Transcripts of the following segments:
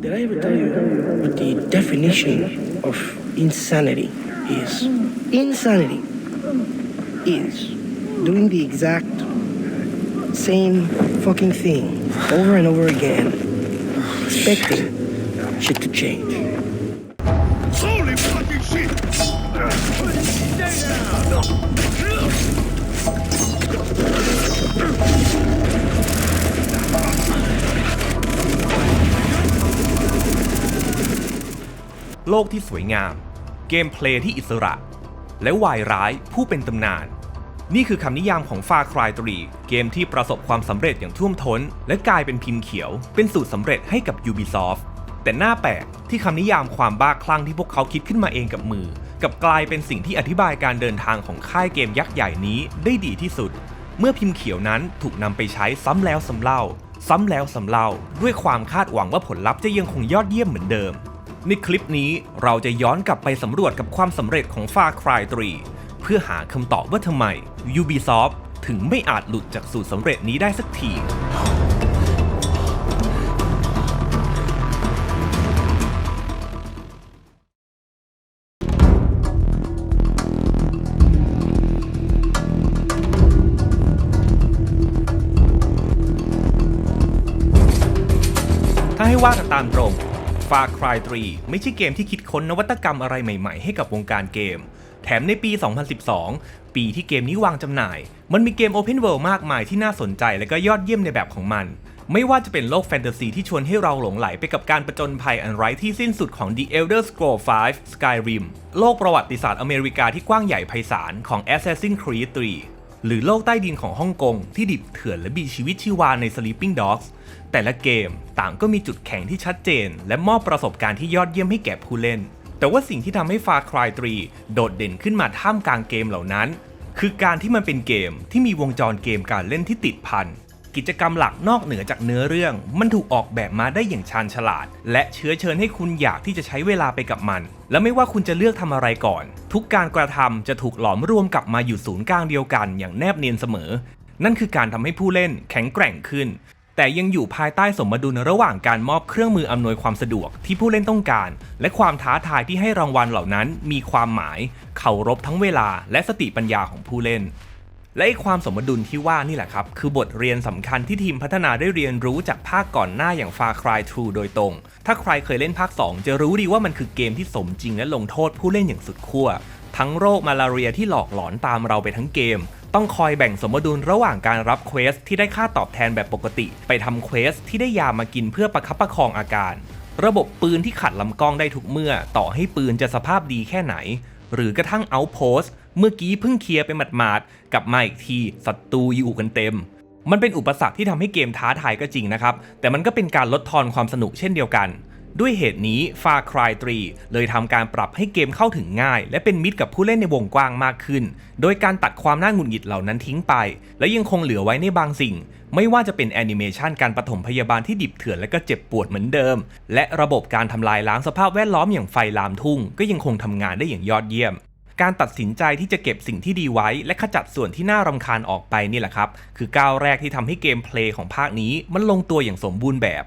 Did I ever tell you what the definition of insanity is? Insanity is doing the exact same fucking thing over and over again, expecting shit to change. Holy fucking shit! Stay down! โลกที่สวยงาม เกมเพลย์ที่อิสระ และวายร้ายผู้เป็นตำนาน นี่คือคำนิยามของ Far Cry 3เกมที่ประสบความสำเร็จอย่างท่วมท้น และกลายเป็นพิมพ์เขียว เป็นสูตรสำเร็จให้กับ Ubisoft แต่หน่าแปลกที่คำนิยามความบ้าคลั่งที่พวกเขาคิดขึ้นมาเองกับมือ กับกลายเป็นสิ่งที่อธิบายการเดินทางของค่ายเกมยักษ์ใหญ่นี้ได้ดีที่สุด เมื่อพิมพ์เขียวนั้นถูกนำไปใช้ซ้ำแล้วซ้ำเล่า ซ้ำแล้วซ้ำเล่า ด้วยความคาดหวังว่าผลลัพธ์จะยังคงยอดเยี่ยมเหมือนเดิม ในคลิปนี้เราจะย้อนกลับไปสำรวจกับความสำเร็จของ Far Cry 3 เพื่อหาคำตอบว่าทำไม Ubisoft ถึงไม่อาจหลุดจากสูตรสำเร็จนี้ได้สักที ถ้าให้ว่ากันตามตรง Far Cry 3 ไม่ใช่เกมที่คิดค้นนวัตกรรมอะไรใหม่ๆ ให้กับวงการเกม แถมในปี 2012 ปีที่เกมนี้วางจำหน่าย มันมีเกม Open World มากมายที่น่าสนใจและก็ยอดเยี่ยมในแบบของมัน ไม่ว่าจะเป็นโลกแฟนตาซีที่ชวนให้เราหลงไหลไปกับการประจนภัยอันไร้ที่สิ้นสุดของ The Elder Scrolls V Skyrim โลกประวัติศาสตร์อเมริกาที่กว้างใหญ่ไพศาลของ Assassin's Creed 3 หรือโลกใต้ดินของฮ่องกงที่ดิบเถื่อนและมีชีวิตชีวาใน Sleeping Dogs แต่ละเกมต่างก็มีจุดแข็งที่ชัดเจน และมอบประสบการณ์ที่ยอดเยี่ยมให้แก่ผู้เล่น แต่ว่าสิ่งที่ทำให้ Far Cry 3 โดดเด่นขึ้นมาท่ามกลางเกมเหล่านั้น คือการที่มันเป็นเกมที่มีวงจรเกมการเล่นที่ติดพันกิจกรรมหลักนอกเหนือจากเนื้อเรื่อง มันถูกออกแบบมาได้อย่างชาญฉลาด และเชื้อเชิญให้คุณอยากที่จะใช้เวลาไปกับมัน และไม่ว่าคุณจะเลือกทำอะไรก่อน ทุกการกระทำจะถูกหลอมรวมกลับมาอยู่ศูนย์กลางเดียวกันอย่างแนบเนียนเสมอ นั่นคือการทำให้ผู้เล่นแข็งแกร่งขึ้น แต่ยังอยู่ภายใต้สมดุลระหว่างการมอบเครื่องมืออำนวยความสะดวกที่ผู้เล่นต้องการ และความท้าทายที่ให้รางวัลเหล่านั้นมีความหมาย เคารพทั้งเวลาและสติปัญญาของผู้เล่น และไอความสมดุลที่ว่านี่แหละครับ คือบทเรียนสำคัญที่ทีมพัฒนาได้เรียนรู้จากภาคก่อนหน้าอย่าง Far Cry 2โดยตรง ถ้าใครเคยเล่นภาค 2 จะรู้ดีว่ามันคือเกมที่สมจริงและลงโทษผู้เล่นอย่างสุดขั้วทั้งโรคมาลาเรียที่หลอกหลอนตามเราไปทั้งเกม ต้องคอยแบ่งสมดุลระหว่างการรับเควสที่ได้ค่าตอบแทนแบบปกติ ไปทำเควสที่ได้ยามากินเพื่อประคับประคองอาการ ระบบปืนที่ขัดลำกล้องได้ทุกเมื่อ ต่อให้ปืนจะสภาพดีแค่ไหน หรือกระทั่งเอาโพสเมื่อกี้เพิ่งเคลียร์ไปหมาดๆกลับมาอีกทีศัตรูอยู่กันเต็มมันเป็นอุปสรรคที่ทำให้เกมท้าทายก็จริงนะครับ แต่มันก็เป็นการลดทอนความสนุกเช่นเดียวกัน ด้วยเหตุนี้ Far Cry 3 เลยทำการปรับให้เกมเข้าถึงง่าย และเป็นมิตรกับผู้เล่นในวงกว้างมากขึ้น โดยการตัดความน่าหงุดหงิดเหล่านั้นทิ้งไป และยังคงเหลือไว้ในบางสิ่ง ไม่ว่าจะเป็นแอนิเมชันการปฐมพยาบาลที่ดิบเถื่อนและก็เจ็บปวดเหมือนเดิม และระบบการทำลายล้างสภาพแวดล้อมอย่างไฟลามทุ่ง ก็ยังคงทำงานได้อย่างยอดเยี่ยมการตัดสินใจที่จะเก็บสิ่งที่ดีไว้ และขจัดส่วนที่น่ารำคาญออกไปนี่แหละครับ คือก้าวแรกที่ทำให้เกมเพลย์ของภาคนี้มันลงตัวอย่างสมบูรณ์แบบ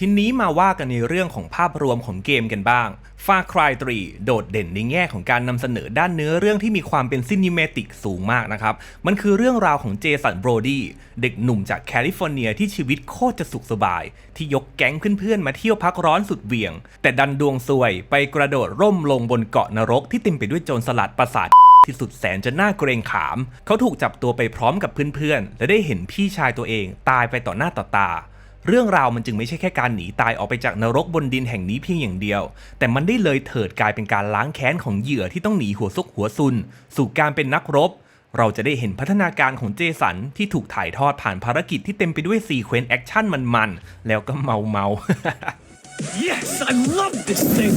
ทีนี้มาว่ากันในเรื่องของภาพรวมของเกมกันบ้าง Far Cry 3 โดดเด่นในแง่ของการนำเสนอด้านเนื้อเรื่องที่มีความเป็นซินิเมติกสูงมากนะครับ มันคือเรื่องราวของเจสันโบรดี้เด็กหนุ่มจากแคลิฟอร์เนียที่ชีวิตโคตรจะสุขสบาย ที่ยกแก๊งเพื่อนๆมาเที่ยวพักร้อนสุดเวียง แต่ดันดวงซวยไปกระโดดร่มลงบนเกาะนรกที่เต็มไปด้วยโจรสลัดประสาทที่สุดแสนจะน่าเกรงขาม เขาถูกจับตัวไปพร้อมกับเพื่อนๆ และได้เห็นพี่ชายตัวเองตายไปต่อหน้าต่อตา เรื่องราวมันจึงไม่ใช่แค่การหนีตายออกไปจากนรกบนดินแห่งนี้เพียงอย่างเดียว แต่มันได้เลยเถิดกลายเป็นการล้างแค้นของเหยื่อที่ต้องหนีหัวซุกหัวซุน สู่การเป็นนักรบ เราจะได้เห็นพัฒนาการของเจสันที่ถูกถ่ายทอดผ่านภารกิจที่เต็มไปด้วยซีเควนต์แอคชั่นมันๆ แล้วก็เมาเมา Yes, I love this thing!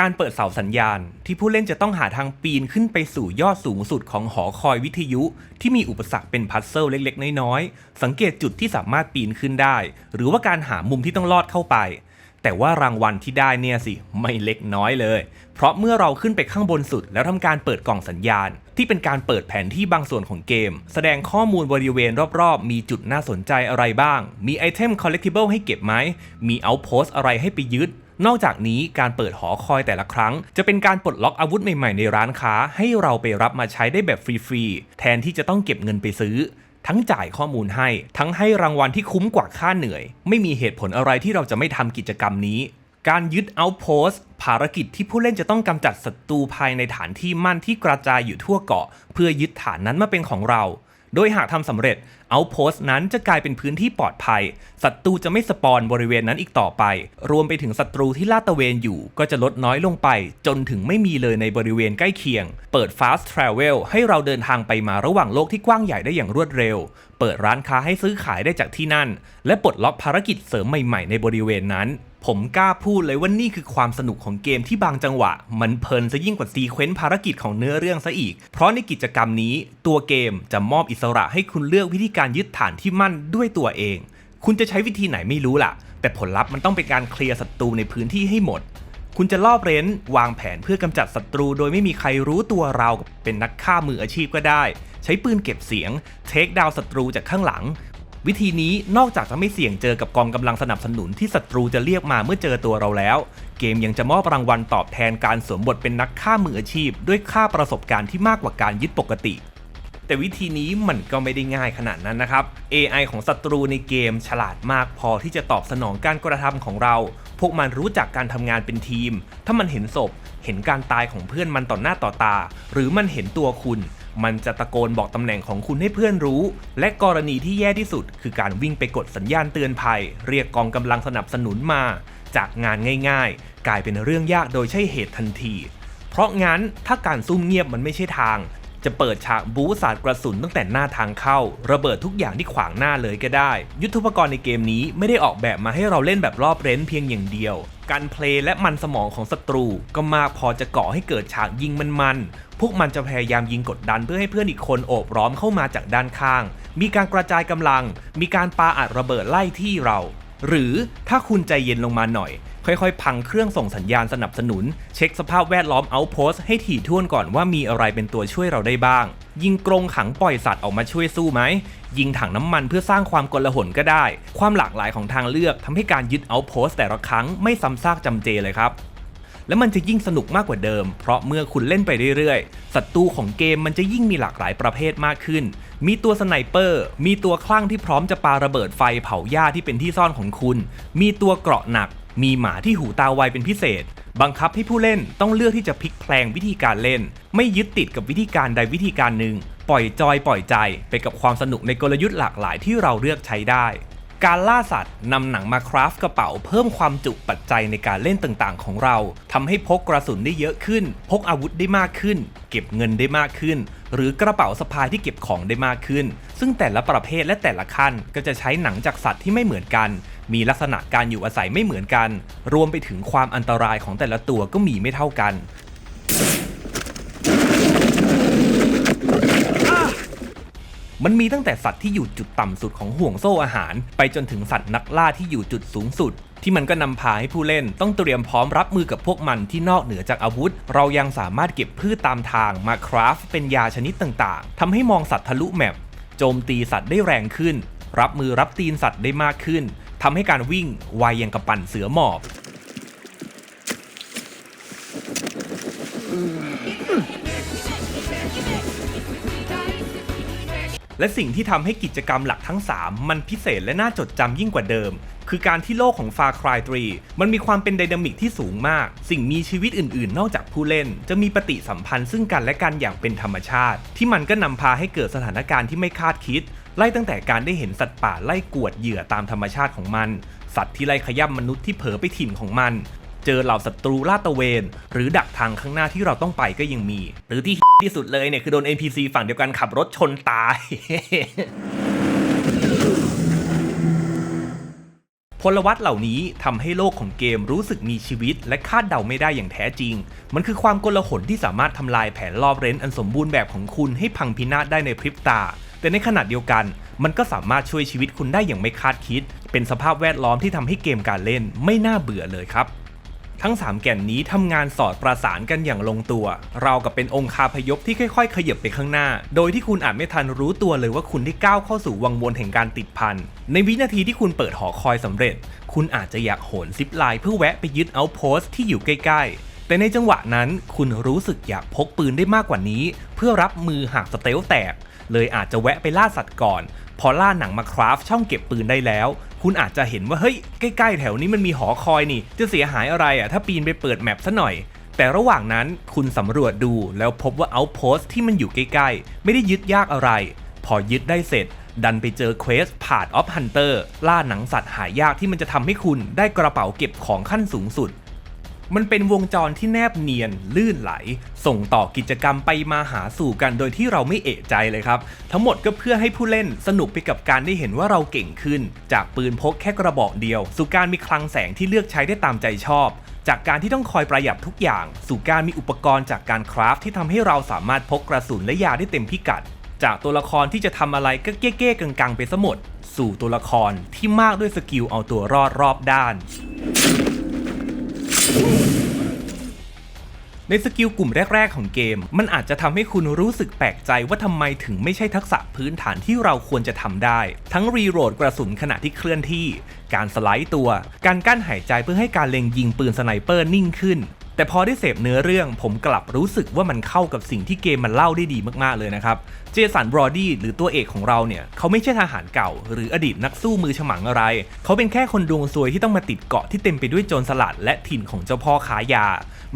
การเปิดเสาสัญญาณ ที่ผู้เล่นจะต้องหาทางปีนขึ้นไปสู่ยอดสูงสุดของหอคอยวิทยุ ที่มีอุปสรรคเป็นพัซเซิลเล็กๆ น้อยๆ สังเกตจุดที่สามารถปีนขึ้นได้ หรือว่าการหามุมที่ต้องลอดเข้าไป แต่ว่ารางวัลที่ได้เนี่ยสิ ไม่เล็กน้อยเลย เพราะเมื่อเราขึ้นไปข้างบนสุด แล้วทำการเปิดกล่องสัญญาณ ที่เป็นการเปิดแผนที่บางส่วนของเกม แสดงข้อมูลบริเวณรอบๆ มีจุดน่าสนใจอะไรบ้าง มีไอเทม collectible ให้เก็บไหมมีเอาโพสอะไรให้ไปยึด นอกจากนี้การเปิดหอคอยแต่ละครั้ง จะเป็นการปลดล็อกอาวุธใหม่ๆในร้านค้า ให้เราไปรับมาใช้ได้แบบฟรีๆแทนที่จะต้องเก็บเงินไปซื้อ ทั้งจ่ายข้อมูลให้ ทั้งให้รางวัลที่คุ้มกว่าค่าเหนื่อย ไม่มีเหตุผลอะไรที่เราจะไม่ทำกิจกรรมนี้การยึดเอาโพสภารกิจที่ผู้เล่นจะต้องกำจัดศัตรูภายในฐานที่มั่นที่กระจายอยู่ทั่วเกาะ เพื่อยึดฐานนั้นมาเป็นของเรา โดยหากทำสำเร็จ เอาโพส์นั้นจะกลายเป็นพื้นที่ปลอดภัย ศัตรูจะไม่สปอนบริเวณนั้นอีกต่อไป รวมไปถึงศัตรูที่ลาดตระเวนอยู่ ก็จะลดน้อยลงไป จนถึงไม่มีเลยในบริเวณใกล้เคียง เปิด fast travel ให้เราเดินทางไปมาระหว่างโลกที่กว้างใหญ่ได้อย่างรวดเร็ว เปิดร้านค้าให้ซื้อขายได้จากที่นั่น และปลดล็อกภารกิจเสริมใหม่ๆในบริเวณนั้นผมกล้าพูดเลยว่านี่คือความสนุกของเกมที่บางจังหวะ มันเพลินซะยิ่งกว่าซีเควนต์ภารกิจของเนื้อเรื่องซะอีก เพราะในกิจกรรมนี้ ตัวเกมจะมอบอิสระให้คุณเลือกวิธีการยึดฐานที่มั่นด้วยตัวเอง คุณจะใช้วิธีไหนไม่รู้ล่ะ แต่ผลลัพธ์มันต้องเป็นการเคลียร์ศัตรูในพื้นที่ให้หมด คุณจะลอบเร้น วางแผนเพื่อกำจัดศัตรูโดยไม่มีใครรู้ตัวเราเป็นนักฆ่ามืออาชีพก็ได้ ใช้ปืนเก็บเสียง เทคดาวศัตรูจากข้างหลัง วิธีนี้นอกจากจะไม่เสี่ยงเจอกับกองกำลังสนับสนุนที่ศัตรูจะเรียกมาเมื่อเจอตัวเราแล้ว เกมยังจะมอบรางวัลตอบแทนการสวมบทเป็นนักฆ่ามืออาชีพ ด้วยค่าประสบการณ์ที่มากกว่าการยึดปกติ แต่วิธีนี้มันก็ไม่ได้ง่ายขนาดนั้นนะครับ AI ของศัตรูในเกมฉลาดมากพอที่จะตอบสนองการกระทำของเรา พวกมันรู้จักการทำงานเป็นทีม ถ้ามันเห็นศพ เห็นการตายของเพื่อนมันต่อหน้าต่อตา หรือมันเห็นตัวคุณมันจะตะโกนบอกตำแหน่งของคุณให้เพื่อนรู้ และกรณีที่แย่ที่สุด คือการวิ่งไปกดสัญญาณเตือนภัย เรียกกองกำลังสนับสนุนมา จากงานง่าย ๆ กลายเป็นเรื่องยากโดยใช่เหตุทันที เพราะงั้นถ้าการซุ่มเงียบมันไม่ใช่ทาง จะเปิดฉากบูสาดกระสุนตั้งแต่หน้าทางเข้า ระเบิดทุกอย่างที่ขวางหน้าเลยก็ได้ ยุทธปกรณ์ในเกมนี้ไม่ได้ออกแบบมาให้เราเล่นแบบรอบเร้นเพียงอย่างเดียว การเพลย์และมันสมองของศัตรูก็มากพอจะก่อให้เกิดฉากยิงมันๆ พวกมันจะพยายามยิงกดดันเพื่อให้เพื่อนอีกคนโอบล้อมเข้ามาจากด้านข้าง มีการกระจายกำลัง มีการปาอัดระเบิดไล่ที่เรา หรือถ้าคุณใจเย็นลงมาหน่อย ค่อยๆ พังเครื่องส่งสัญญาณสนับสนุน เช็คสภาพแวดล้อมเอาโพสให้ถี่ถ้วนก่อนว่ามีอะไรเป็นตัวช่วยเราได้บ้าง ยิงกรงขังปล่อยสัตว์ออกมาช่วยสู้ไหม ยิงถังน้ำมันเพื่อสร้างความกลหนก็ได้ ความหลากหลายของทางเลือกทำให้การยึดเอาโพสแต่ละครั้งไม่ซ้ำซากจำเจเลยครับและมันจะยิ่งสนุกมากกว่าเดิม เพราะเมื่อคุณเล่นไปเรื่อยๆ ศัตรูของเกมมันจะยิ่งมีหลากหลายประเภทมากขึ้น มีตัวสไนเปอร์ มีตัวคลั่งที่พร้อมจะปาระเบิดไฟเผาหญ้าที่เป็นที่ซ่อนของคุณ มีตัวเกราะหนัก มีหมาที่หูตาไวเป็นพิเศษ บังคับให้ผู้เล่นต้องเลือกที่จะพลิกแพลงวิธีการเล่น ไม่ยึดติดกับวิธีการใดวิธีการหนึ่ง ปล่อยจอยปล่อยใจไปกับความสนุกในกลยุทธ์หลากหลายที่เราเลือกใช้ได้ การล่าสัตว์นำหนังมาคราฟต์กระเป๋าเพิ่มความจุปัจจัยในการเล่นต่างๆ ของเราทำให้พกกระสุนได้เยอะขึ้น พกอาวุธได้มากขึ้น เก็บเงินได้มากขึ้น หรือกระเป๋าสะพายที่เก็บของได้มากขึ้น ซึ่งแต่ละประเภทและแต่ละขั้นก็จะใช้หนังจากสัตว์ที่ไม่เหมือนกัน มีลักษณะการอยู่อาศัยไม่เหมือนกัน รวมไปถึงความอันตรายของแต่ละตัวก็มีไม่เท่ากัน มันมีตั้งแต่สัตว์ที่อยู่จุดต่ำสุดของห่วงโซ่อาหาร ไปจนถึงสัตว์นักล่าที่อยู่จุดสูงสุด ที่มันก็นำพาให้ผู้เล่นต้องเตรียมพร้อมรับมือกับพวกมันที่นอกเหนือจากอาวุธ เรายังสามารถเก็บพืชตามทางมาคราฟเป็นยาชนิดต่างๆทำให้มองสัตว์ทะลุแมปโจมตีสัตว์ได้แรงขึ้น รับมือรับตีนสัตว์ได้มากขึ้น ทำให้การวิ่งไวอย่างกับปั่นเสือหมอบ และสิ่งที่ทำให้กิจกรรมหลักทั้ง 3 มันพิเศษและน่าจดจำยิ่งกว่าเดิม คือการที่โลกของ Far Cry 3 มันมีความเป็นไดนามิกที่สูงมาก สิ่งมีชีวิตอื่นๆ นอกจากผู้เล่น จะมีปฏิสัมพันธ์ซึ่งกันและกันอย่างเป็นธรรมชาติ ที่มันก็นำพาให้เกิดสถานการณ์ที่ไม่คาดคิด ไล่ตั้งแต่การได้เห็นสัตว์ป่าไล่กวดเหยื่อตามธรรมชาติของมัน สัตว์ที่ไล่ขย้ำมนุษย์ที่เผลอไปถิ่นของมัน เจอเหล่าศัตรูลาดตระเวน หรือดักทางข้างหน้าที่เราต้องไปก็ยังมี หรือที่ที่สุดเลยเนี่ยคือโดน NPC ฝั่งเดียวกันขับรถชนตายพลวัตเหล่านี้ทำให้โลกของเกมรู้สึกมีชีวิต และคาดเดาไม่ได้อย่างแท้จริง มันคือความกลหนที่สามารถทำลายแผนรอบเร้นอันสมบูรณ์แบบของคุณให้พังพินาศได้ในพริบตา แต่ในขณะเดียวกัน มันก็สามารถช่วยชีวิตคุณได้อย่างไม่คาดคิด เป็นสภาพแวดล้อมที่ทำให้เกมการเล่นไม่น่าเบื่อเลยครับทั้ง 3 แก่นนี้ทำงานสอดประสานกันอย่างลงตัว เรากับเป็นองคาพยพที่ค่อย ๆ ขยับไปข้างหน้า โดยที่คุณอาจไม่ทันรู้ตัวเลยว่าคุณได้ก้าวเข้าสู่วังวนแห่งการติดพัน ในวินาทีที่คุณเปิดหอคอยสำเร็จ คุณอาจจะอยากโหนซิปไลน์เพื่อแวะไปยึดเอาโพสต์ที่อยู่ใกล้ ๆ แต่ในจังหวะนั้นคุณรู้สึกอยากพกปืนได้มากกว่านี้ เพื่อรับมือหากสเตลแตก เลยอาจจะแวะไปล่าสัตว์ก่อน พอล่าหนังมาคราฟช่องเก็บปืนได้แล้ว คุณอาจจะเห็นว่าเฮ้ยใกล้ๆแถวนี้มันมีหอคอยนี่ จะเสียหายอะไรอะถ้าปีนไปเปิดแมปซะหน่อย แต่ระหว่างนั้นคุณสำรวจดูแล้วพบว่าเอาโพสที่มันอยู่ใกล้ๆ ไม่ได้ยึดยากอะไร พอยึดได้เสร็จ ดันไปเจอเควสผ่านออฟฮันเตอร์ล่าหนังสัตว์หายากที่มันจะทำให้คุณได้กระเป๋าเก็บของขั้นสูงสุด มันเป็นวงจรที่แนบเนียน ลื่นไหล ส่งต่อกิจกรรมไปมาหาสู่กันโดยที่เราไม่เอะใจเลยครับ ทั้งหมดก็เพื่อให้ผู้เล่นสนุกไปกับการได้เห็นว่าเราเก่งขึ้น จากปืนพกแค่กระบอกเดียว สู่การมีคลังแสงที่เลือกใช้ได้ตามใจชอบ จากการที่ต้องคอยประหยัดทุกอย่าง สู่การมีอุปกรณ์จากการคราฟที่ทำให้เราสามารถพกกระสุนและยาได้เต็มพิกัด จากตัวละครที่จะทำอะไรก็เก้ๆกังๆ ไปซะหมด สู่ตัวละครที่มากด้วยสกิลเอาตัวรอดรอบด้าน ในสกิลกลุ่มแรก ๆ ของเกม มันอาจจะทำให้คุณรู้สึกแปลกใจว่าทำไมถึงไม่ใช่ทักษะพื้นฐานที่เราควรจะทำได้ ทั้งรีโหลดกระสุนขณะที่เคลื่อนที่ การสไลด์ตัว การกั้นหายใจเพื่อให้การเล็งยิงปืนสไนเปอร์นิ่งขึ้น แต่พอได้เสพเนื้อเรื่องผมกลับรู้สึกว่ามันเข้ากับสิ่งที่เกมมันเล่าได้ดีมากๆเลยนะครับ เจสันบรอดี้หรือตัวเอกของเราเนี่ย เขาไม่ใช่ทหารเก่า หรืออดีตนักสู้มือฉมังอะไร เขาเป็นแค่คนดวงซวยที่ต้องมาติดเกาะที่เต็มไปด้วยโจรสลัดและถิ่นของเจ้าพ่อขายา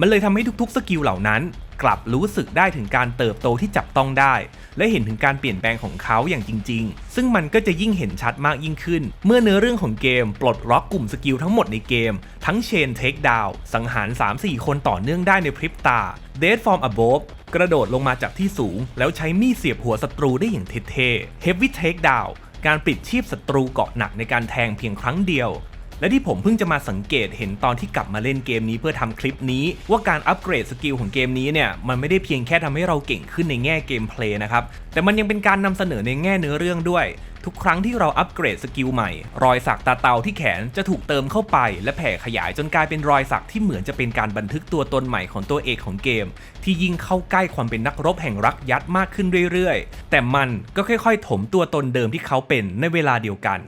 มันเลยทำให้ทุกๆ สกิลเหล่านั้น กลับรู้สึกได้ถึงการเติบโตที่จับต้องได้ และเห็นถึงการเปลี่ยนแปลงของเขาอย่างจริง ๆ ซึ่งมันก็จะยิ่งเห็นชัดมากยิ่งขึ้น เมื่อเนื้อเรื่องของเกม ปลดล็อกกลุ่มสกิลทั้งหมดในเกม ทั้งเชนเทคดาวสังหาร 3-4 คนต่อเนื่องได้ในพริบตา Dead from above กระโดดลงมาจากที่สูง แล้วใช้มีดเสียบหัวศัตรูได้อย่างเท่ๆ Heavy Takedown การปิดชีพศัตรูเกาะหนักในการแทงเพียงครั้งเดียว และที่ผมเพิ่งจะมาสังเกตเห็นตอนที่กลับมาเล่นเกมนี้เพื่อทำคลิปนี้ ว่าการอัปเกรดสกิลของเกมนี้เนี่ยมันไม่ได้เพียงแค่ทำให้เราเก่งขึ้นในแง่เกมเพลย์นะครับแต่มันยังเป็นการนำเสนอในแง่เนื้อเรื่องด้วยทุกครั้งที่เราอัปเกรดสกิลใหม่ รอยสักตาเตาที่แขนจะถูกเติมเข้าไป และแผ่ขยายจนกลายเป็นรอยสักที่เหมือนจะเป็นการบันทึกตัวตนใหม่ของตัวเอกของเกม ที่ยิ่งเข้าใกล้ความเป็นนักรบแห่งรักยัดมากขึ้นเรื่อยๆ แต่มันก็ค่อยๆ ถมตัวตนเดิมที่เขาเป็นในเวลาเดียวกัน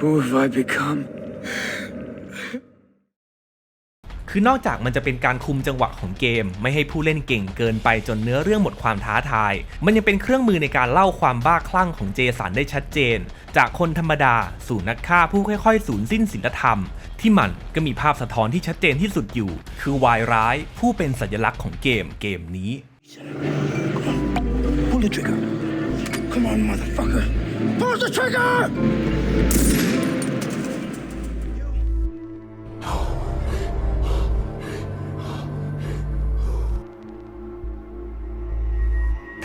Who have I become? คือนอกจากมันจะเป็นการคุมจังหวะของเกม ไม่ให้ผู้เล่นเก่งเกินไปจนเนื้อเรื่องหมดความท้าทาย มันยังเป็นเครื่องมือในการเล่าความบ้าคลั่งของเจสันได้ชัดเจน จากคนธรรมดา สู่นักฆ่าผู้ค่อยๆ สูญสิ้นศีลธรรม ที่มันก็มีภาพสะท้อนที่ชัดเจนที่สุดอยู่ คือวายร้าย ผู้เป็นสัญลักษณ์ของเกมเกมนี้ Pull the trigger. Come on, motherfucker. Pull the trigger!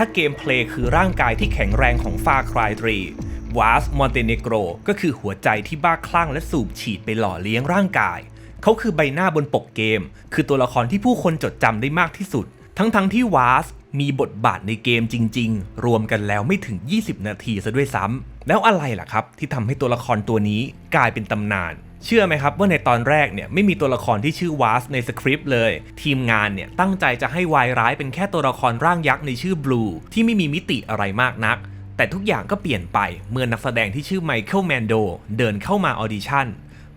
ถ้าเกมเพลย์คือร่างกายที่แข็งแรงของฟาครายตรีวาสมอนเตเนโกรก็คือหัวใจที่บ้าคลั่งและสูบฉีดไปหล่อเลี้ยงร่างกาย เขาคือใบหน้าบนปกเกม คือตัวละครที่ผู้คนจดจำได้มากที่สุด ทั้งๆทที่วาสมีบทบาทในเกมจริง ๆ รวมกันแล้วไม่ถึง 20 นาทีซะด้วยซ้ำแล้วอะไรล่ะครับ ที่ทำให้ตัวละครตัวนี้กลายเป็นตำนาน เชื่อไหมครับว่าในตอนแรกเนี่ยไม่มีตัวละครที่ชื่อวาสในสคริปต์เลย ทีมงานเนี่ยตั้งใจจะให้วายร้ายเป็นแค่ตัวละครร่างยักษ์ในชื่อบลูที่ไม่มีมิติอะไรมากนัก แต่ทุกอย่างก็เปลี่ยนไปเมื่อนักแสดงที่ชื่อไมเคิลแมนโดเดินเข้ามาออดิชั่น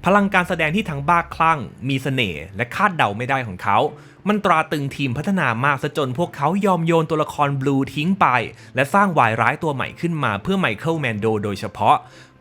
พลังการแสดงที่ทั้งบ้าคลั่ง มีเสน่ห์และคาดเดาไม่ได้ของเขา มันตราตึงทีมพัฒนามากซะจนพวกเขายอมโยนตัวละครบลูทิ้งไป และสร้างวายร้ายตัวใหม่ขึ้นมาเพื่อไมเคิลแมนโดโดยเฉพาะ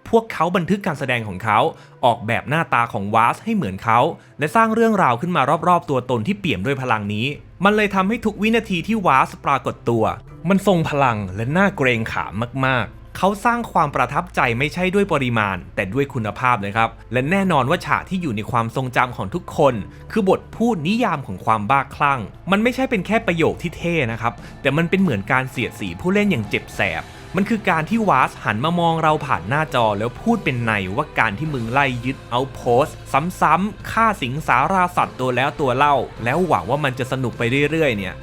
พวกเขาบันทึกการแสดงของเขา ออกแบบหน้าตาของวาสให้เหมือนเขา และสร้างเรื่องราวขึ้นมารอบๆ ตัวตนที่เปี่ยมด้วยพลังนี้ มันเลยทำให้ทุกวินาทีที่วาสปรากฏตัว มันทรงพลังและน่าเกรงขามมากๆเขาสร้างความประทับใจไม่ใช่ด้วยปริมาณ แต่ด้วยคุณภาพเลยครับ และแน่นอนว่าฉากที่อยู่ในความทรงจำของทุกคน คือบทพูดนิยามของความบ้าคลั่ง มันไม่ใช่เป็นแค่ประโยคที่เท่นะครับ แต่มันเป็นเหมือนการเสียดสีผู้เล่นอย่างเจ็บแสบ มันคือการที่วาสหันมามองเราผ่านหน้าจอแล้วพูดเป็นในว่าการที่มึงไล่ยึดเอาโพสต์ซ้ำๆฆ่าสิงสาราสัตว์ตัวแล้วตัวเล่า แล้วหวังว่ามันจะสนุกไปเรื่อยๆ เนี่ย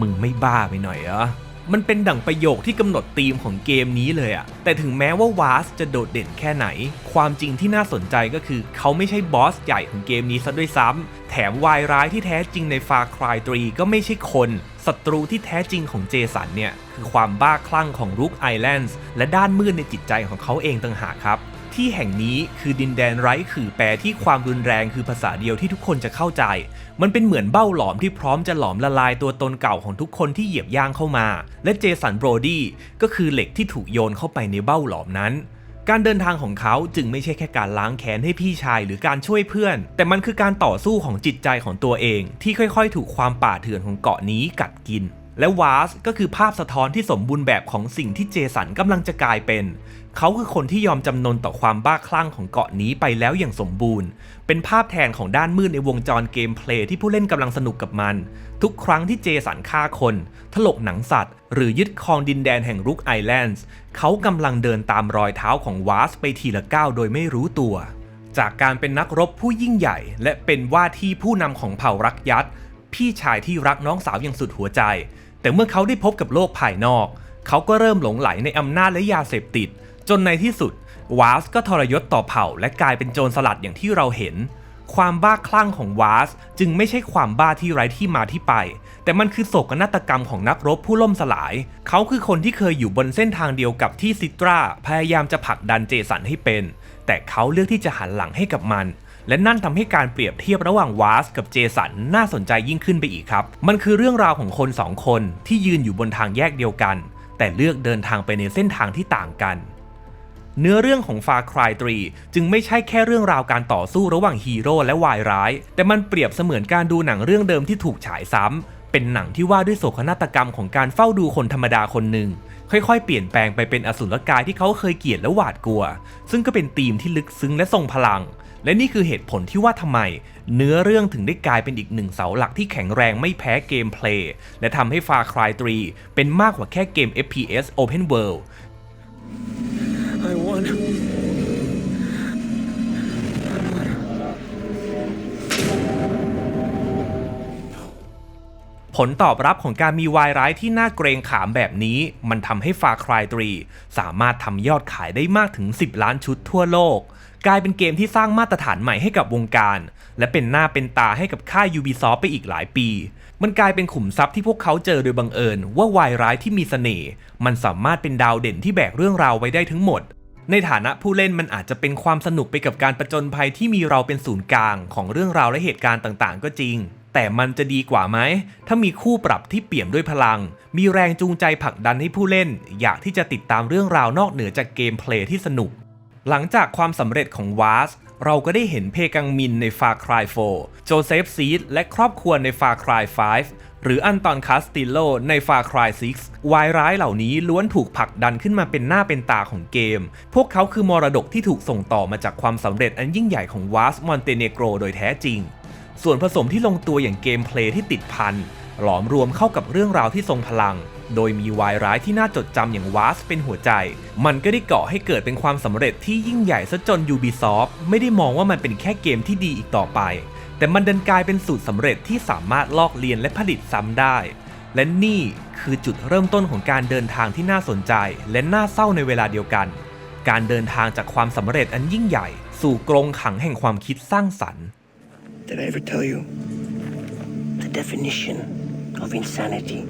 มึงไม่บ้าไปหน่อยเหรอมันเป็นดั่งประโยคที่กำหนดธีมของเกมนี้เลยอะแต่ถึงแม้ว่าวาสจะโดดเด่นแค่ไหน ความจริงที่น่าสนใจก็คือ เขาไม่ใช่บอสใหญ่ของเกมนี้ซะด้วยซ้ำแถมวายร้ายที่แท้จริงใน Far Cry 3ก็ไม่ใช่คน ศัตรูที่แท้จริงของเจสันเนี่ยคือความบ้าคลั่งของรุกไอแลนด์และด้านมืดในจิตใจของเขาเองต่างหากครับ ที่แห่งนี้คือดินแดนไร้ขื่อแปรที่ความรุนแรงคือภาษาเดียวที่ทุกคนจะเข้าใจ มันเป็นเหมือนเบ้าหลอมที่พร้อมจะหลอมละลายตัวตนเก่าของทุกคนที่เหยียบย่างเข้ามา และเจสันโบรดี้ก็คือเหล็กที่ถูกโยนเข้าไปในเบ้าหลอมนั้น การเดินทางของเขาจึงไม่ใช่แค่การล้างแค้นให้พี่ชายหรือการช่วยเพื่อน แต่มันคือการต่อสู้ของจิตใจของตัวเอง ที่ค่อยๆ ถูกความป่าเถื่อนของเกาะนี้กัดกิน และวาสก็คือภาพสะท้อนที่สมบูรณ์แบบของสิ่งที่เจสันกำลังจะกลายเป็น เขาคือคนที่ยอมจำนนต่อความบ้าคลั่งของเกาะนี้ไปแล้วอย่างสมบูรณ์ เป็นภาพแทนของด้านมืดในวงจรเกมเพลย์ที่ผู้เล่นกำลังสนุกกับมัน ทุกครั้งที่เจสันฆ่าคน ถลกหนังสัตว์ หรือยึดครองดินแดนแห่งรุกไอแลนด์เขากำลังเดินตามรอยเท้าของวาสไปทีละก้าวโดยไม่รู้ตัว จากการเป็นนักรบผู้ยิ่งใหญ่ และเป็นว่าที่ผู้นำของเผ่ารักยัดพี่ชายที่รักน้องสาวอย่างสุดหัวใจ แต่เมื่อเขาได้พบกับโลกภายนอก เขาก็เริ่มหลงไหลในอำนาจและยาเสพติด จนในที่สุดวาสก็ทรยศต่อเผ่า และกลายเป็นโจรสลัดอย่างที่เราเห็น ความบ้าคลั่งของวาสจึงไม่ใช่ความบ้าที่ไร้ที่มาที่ไป แต่มันคือโศกนาฏกรรมของนักรบผู้ล่มสลาย เขาคือคนที่เคยอยู่บนเส้นทางเดียวกับที่ซิตราพยายามจะผลักดันเจสันให้เป็น แต่เขาเลือกที่จะหันหลังให้กับมัน และนั่นทำให้การเปรียบเทียบระหว่างวาสกับเจสันน่าสนใจยิ่งขึ้นไปอีกครับ มันคือเรื่องราวของคนสองคนที่ยืนอยู่บนทางแยกเดียวกัน แต่เลือกเดินทางไปในเส้นทางที่ต่างกัน เนื้อเรื่องของ Far Cry 3จึงไม่ใช่แค่เรื่องราวการต่อสู้ระหว่างฮีโร่และวายร้าย แต่มันเปรียบเสมือนการดูหนังเรื่องเดิมที่ถูกฉายซ้ำเป็นหนังที่ว่าด้วยโศกนาฏกรรมของการเฝ้าดูคนธรรมดาคนหนึ่งค่อยๆ เปลี่ยนแปลงไปเป็นอสุรกายที่เขาเคยเกลียดและหวาดกลัว ซึ่งก็เป็นธีมที่ลึกซึ้งและทรงพลัง และนี่คือเหตุผลที่ว่าทำไม เนื้อเรื่องถึงได้กลายเป็นอีกหนึ่งเสาหลักที่แข็งแรงไม่แพ้เกมเพลย์และทำให้ Far Cry 3เป็นมากกว่าแค่เกม FPS Open World I won. ผลตอบรับของการมีวายร้ายที่น่าเกรงขามแบบนี้ มันทำให้ Far Cry 3สามารถทำยอดขายได้มากถึง 10 ล้านชุดทั่วโลก กลายเป็นเกมที่สร้างมาตรฐานใหม่ให้กับวงการ และเป็นหน้าเป็นตาให้กับค่าย Ubisoft ไปอีกหลายปี มันกลายเป็นขุมทรัพย์ที่พวกเขาเจอโดยบังเอิญ ว่าวายร้ายที่มีเสน่ห์มันสามารถเป็นดาวเด่นที่แบกเรื่องราวไว้ได้ทั้งหมด ในฐานะผู้เล่นมันอาจจะเป็นความสนุกไปกับการประจนภัยที่มีเราเป็นศูนย์กลาง ของเรื่องราวและเหตุการณ์ต่างๆ ก็จริงแต่มันจะดีกว่าไหม ถ้ามีคู่ปรับที่เปี่ยมด้วยพลัง มีแรงจูงใจผลักดันให้ผู้เล่น อยากที่จะติดตามเรื่องราวนอกเหนือจากเกมเพลย์ที่สนุก หลังจากความสำเร็จของวาสเราก็ได้เห็นเพกังมินใน Far Cry 4โจเซฟซีดและครอบครัวใน Far Cry 5หรืออันตอนคาสติโลใน Far Cry 6วายร้ายเหล่านี้ล้วนถูกผลักดันขึ้นมาเป็นหน้าเป็นตาของเกม พวกเขาคือมรดกที่ถูกส่งต่อมาจากความสำเร็จอันยิ่งใหญ่ของวาสมอนเตเนโกรโดยแท้จริง ส่วนผสมที่ลงตัวอย่างเกมเพลย์ที่ติดพัน หลอมรวมเข้ากับเรื่องราวที่ทรงพลัง โดยมีวายร้ายที่น่าจดจำอย่างวาสเป็นหัวใจ มันก็ได้เกาะให้เกิดเป็นความสำเร็จที่ยิ่งใหญ่ซะจน Ubisoft ไม่ได้มองว่ามันเป็นแค่เกมที่ดีอีกต่อไป แต่มันดันกลายเป็นสูตรสำเร็จที่สามารถลอกเลียนและผลิตซ้ำได้ และนี่คือจุดเริ่มต้นของการเดินทางที่น่าสนใจ และน่าเศร้าในเวลาเดียวกัน การเดินทางจากความสำเร็จอันยิ่งใหญ่ สู่กรงขังแห่งความคิดสร้างสรรค์ Did I ever tell you the definition of insanity?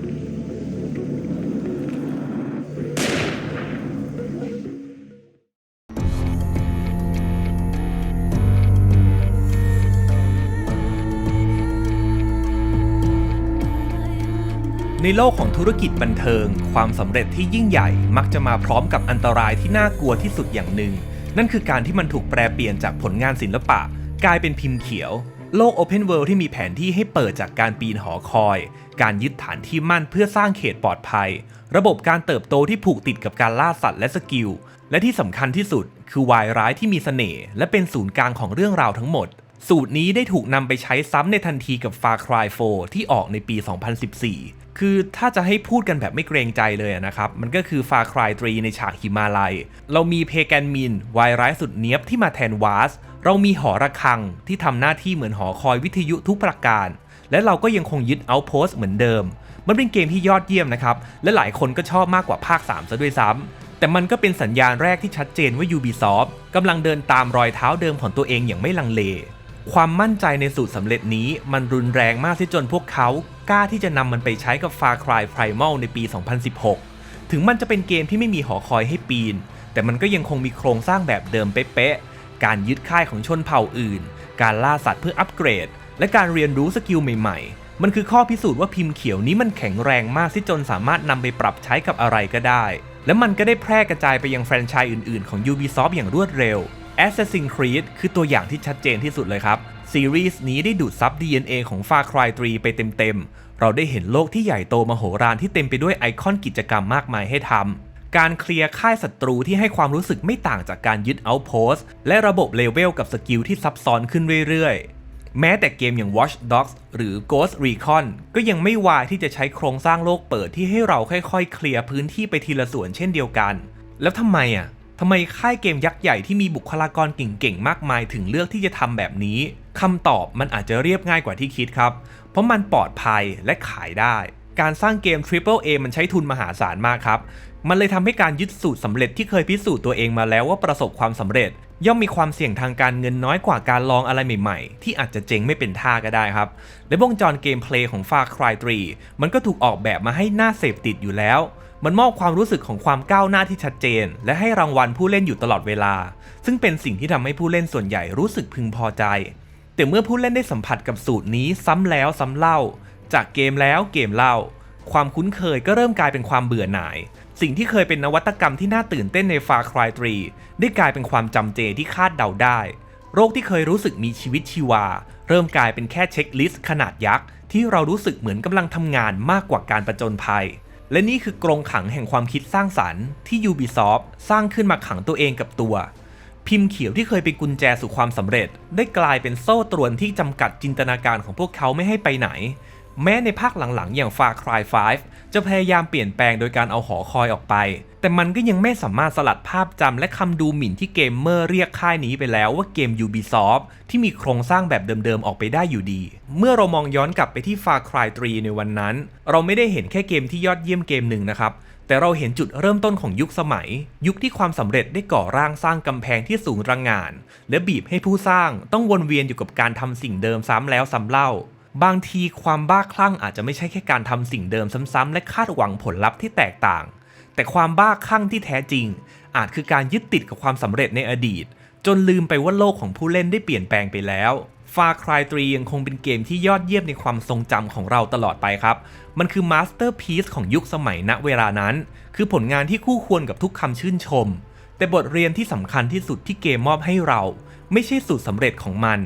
ในโลกของธุรกิจบันเทิง ความสำเร็จที่ยิ่งใหญ่มักจะมาพร้อมกับอันตรายที่น่ากลัวที่สุดอย่างหนึ่ง นั่นคือการที่มันถูกแปลเปลี่ยนจากผลงานศิลปะ กลายเป็นพิมพ์เขียว โลก Open World ที่มีแผนที่ให้เปิดจากการปีนหอคอย การยึดฐานที่มั่นเพื่อสร้างเขตปลอดภัย ระบบการเติบโตที่ผูกติดกับการล่าสัตว์และสกิล และที่สำคัญที่สุด คือวายร้ายที่มีเสน่ห์และเป็นศูนย์กลางของเรื่องราวทั้งหมด สูตรนี้ได้ถูกนำไปใช้ซ้ำในทันทีกับ Far Cry 4 ที่ออกในปี 2014 คือถ้าจะให้พูดกันแบบไม่เกรงใจเลยนะครับ มันก็คือ Far Cry 3 ในฉากหิมาลัย เรามีเพแกนมินวายร้ายสุดเนี้ยบที่มาแทนวาส เรามีหอระฆังที่ทำหน้าที่เหมือนหอคอยวิทยุทุกประการ และเราก็ยังคงยึดเอาโพสต์เหมือนเดิม มันเป็นเกมที่ยอดเยี่ยมนะครับ และหลายคนก็ชอบมากกว่าภาค 3 ซะด้วยซ้ำ แต่มันก็เป็นสัญญาณแรกที่ชัดเจนว่า Ubisoft กำลังเดินตามรอยเท้าเดิมของตัวเองอย่างไม่ลังเล ความมั่นใจในสูตรสำเร็จนี้มันรุนแรงมากที่จนพวกเขากล้าที่จะนำมันไปใช้กับ Far Cry Primal ในปี 2016 ถึงมันจะเป็นเกมที่ไม่มีหอคอยให้ปีน แต่มันก็ยังคงมีโครงสร้างแบบเดิมเป๊ะๆ การยึดค่ายของชนเผ่าอื่น การล่าสัตว์เพื่ออัปเกรด และการเรียนรู้สกิลใหม่ๆ มันคือข้อพิสูจน์ว่าพิมพ์เขียวนี้มันแข็งแรงมากที่จนสามารถนำไปปรับใช้กับอะไรก็ได้ และมันก็ได้แพร่กระจายไปยังแฟรนไชส์อื่นๆ ของ Ubisoft อย่างรวดเร็ว Assassin's Creed คือตัวอย่างที่ชัดเจนที่สุดเลยครับ ซีรีส์นี้ได้ดูดซับ DNA ของ Far Cry 3 ไปเต็มๆ เราได้เห็นโลกที่ใหญ่โตมโหฬารที่เต็มไปด้วยไอคอนกิจกรรมมากมายให้ทำ การเคลียร์ค่ายศัตรูที่ให้ความรู้สึกไม่ต่างจากการยึดเอาท์โพสต์และระบบเลเวลกับสกิลที่ซับซ้อนขึ้นเรื่อยๆ แม้แต่เกมอย่าง Watch Dogs หรือ Ghost Recon ก็ยังไม่วายที่จะใช้โครงสร้างโลกเปิดที่ให้เราค่อยๆ เคลียร์พื้นที่ไปทีละส่วนเช่นเดียวกัน แล้วทำไมอะทำไมค่ายเกมยักษ์ใหญ่ที่มีบุคลากรเก่งๆ มากมายถึงเลือกที่จะทำแบบนี้คำตอบมันอาจจะเรียบง่ายกว่าที่คิดครับ เพราะมันปลอดภัยและขายได้ การสร้างเกม Triple A มันใช้ทุนมหาศาลมากครับ มันเลยทำให้การยึดสูตรสำเร็จที่เคยพิสูจน์ตัวเองมาแล้วว่าประสบความสำเร็จ ย่อมมีความเสี่ยงทางการเงินน้อยกว่าการลองอะไรใหม่ๆ ที่อาจจะเจ๊งไม่เป็นท่าก็ได้ครับ และวงจรเกมเพลย์ของ Far Cry 3 มันก็ถูกออกแบบมาให้น่าเสพติดอยู่แล้วมันมอบความรู้สึกของความก้าวหน้าที่ชัดเจน และให้รางวัลผู้เล่นอยู่ตลอดเวลา ซึ่งเป็นสิ่งที่ทำให้ผู้เล่นส่วนใหญ่รู้สึกพึงพอใจ แต่เมื่อผู้เล่นได้สัมผัสกับสูตรนี้ซ้ำแล้วซ้ำเล่า จากเกมแล้วเกมเล่า ความคุ้นเคยก็เริ่มกลายเป็นความเบื่อหน่าย สิ่งที่เคยเป็นนวัตกรรมที่น่าตื่นเต้นใน Far Cry 3 ได้กลายเป็นความจำเจที่คาดเดาได้ โรคที่เคยรู้สึกมีชีวิตชีวา เริ่มกลายเป็นแค่เช็คลิสต์ขนาดยักษ์ที่เรารู้สึกเหมือนกำลังทำงานมากกว่าการประจนภัย และนี่คือกรงขังแห่งความคิดสร้างสรรค์ที่ Ubisoft สร้างขึ้นมาขังตัวเองกับตัวพิมพ์เขียวที่เคยเป็นกุญแจสู่ความสำเร็จ ได้กลายเป็นโซ่ตรวนที่จำกัดจินตนาการของพวกเขาไม่ให้ไปไหน แม้ในภาคหลังๆ อย่าง Far Cry 5 จะพยายามเปลี่ยนแปลงโดยการเอาหอคอยออกไป แต่มันก็ยังไม่สามารถสลัดภาพจำและคำดูหมิ่นที่เกมเมอร์เรียกค่ายนี้ไปแล้วว่าเกม Ubisoft ที่มีโครงสร้างแบบเดิมๆ ออกไปได้อยู่ดี เมื่อเรามองย้อนกลับไปที่ Far Cry 3 ในวันนั้น เราไม่ได้เห็นแค่เกมที่ยอดเยี่ยมเกมหนึ่งนะครับแต่เราเห็นจุดเริ่มต้นของยุคสมัย ยุคที่ความสำเร็จได้ก่อร่างสร้างกำแพงที่สูงระงงาน และบีบให้ผู้สร้างต้องวนเวียนอยู่กับการทำสิ่งเดิมซ้ำแล้วซ้ำเล่า บางทีความบ้าคลั่งอาจจะไม่ใช่แค่การทำสิ่งเดิมซ้ำๆและคาดหวังผลลัพธ์ที่แตกต่าง แต่ความบ้าคลั่งที่แท้จริง อาจคือการยึดติดกับความสำเร็จในอดีต จนลืมไปว่าโลกของผู้เล่นได้เปลี่ยนแปลงไปแล้ว Far Cry 3ยังคงเป็นเกมที่ยอดเยี่ยมในความทรงจำของเราตลอดไปครับ มันคือมาสเตอร์พีซของยุคสมัยณเวลานั้น คือผลงานที่คู่ควรกับทุกคำชื่นชม แต่บทเรียนที่สำคัญที่สุดที่เกมมอบให้เรา ไม่ใช่สูตรสำเร็จของมัน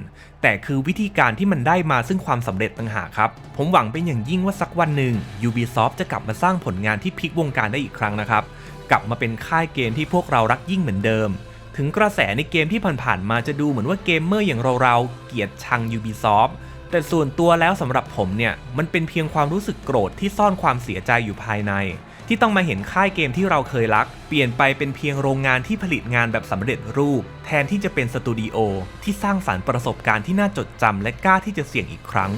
แต่คือวิธีการที่มันได้มาซึ่งความสำเร็จต่างหากครับ ผมหวังเป็นอย่างยิ่งว่าสักวันหนึ่ง Ubisoft จะกลับมาสร้างผลงานที่พลิกวงการได้อีกครั้งนะครับ กลับมาเป็นค่ายเกมที่พวกเรารักยิ่งเหมือนเดิม ถึงกระแสในเกมที่ผ่านๆมาจะดูเหมือนว่าเกมเมอร์อย่างเราๆเกลียดชัง Ubisoft แต่ส่วนตัวแล้วสำหรับผมเนี่ยมันเป็นเพียงความรู้สึกโกรธที่ซ่อนความเสียใจอยู่ภายใน ที่ต้องมาเห็นค่ายเกมที่เราเคยรัก เปลี่ยนไปเป็นเพียงโรงงานที่ผลิตงานแบบสำเร็จรูป แทนที่จะเป็นสตูดิโอที่สร้างสรรค์ประสบการณ์ที่น่าจดจำและกล้าที่จะเสี่ยงอีกครั้ง